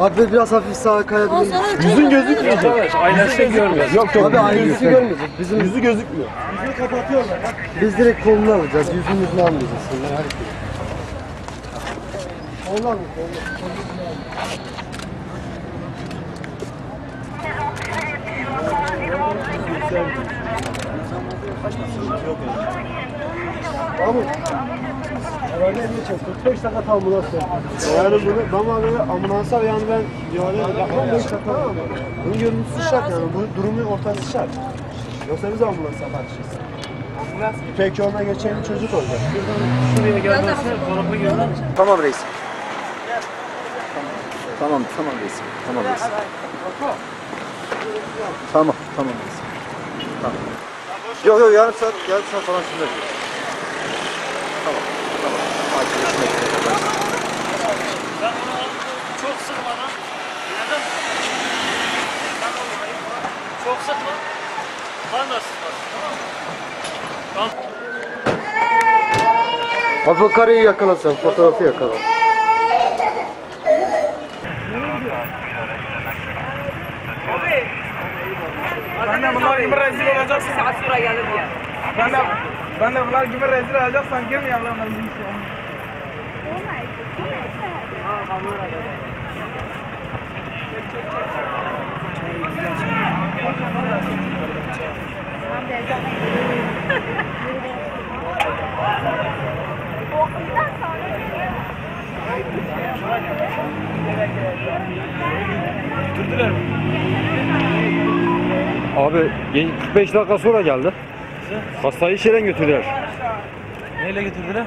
Abi biraz hafif sağa kayabilir misin? Yüzün gözükmeyecek. Aynasını görmüyor. Yok yok. Abi aynısı görmeyecek. Bizim Yüzü gözükmüyor. biz direkt kolunu alacağız. Yüzümüzünü almayacağız. Sonra her şey. Kolunu mı? Abi, herhalde elini çek. 45 dakika ambulans Yani bunu ben böyle ambulansa yani ben yani yapmam 5 dakika ama bunun görüntüsü şart yani bu durumun ortası şart. Yoksa biz ambulansa karşıyız. Peki ona geçen bir çocuk olacak. Şuraya gelmezse koruma görmez. Tamam reis. Tamam, tamam reisim. Tamam reisim. Tamam, tamam reisim. Tamam. Yok yok yarım saat, yarım saat falan şimdi. Sıkma. Bana da sıkmasın tamam mı? Tamam. Abi kareyi yakalasan, fotoğrafı yakala. Ben de bunlar gibi rezil olacaksın. Ben de, ben de bunlar gibi rezil olacaksan girmeyelim lan bizim işe. Abi 45 dakika sonra geldi. Hastayı işeden götürdüler. Neyle getirdiler?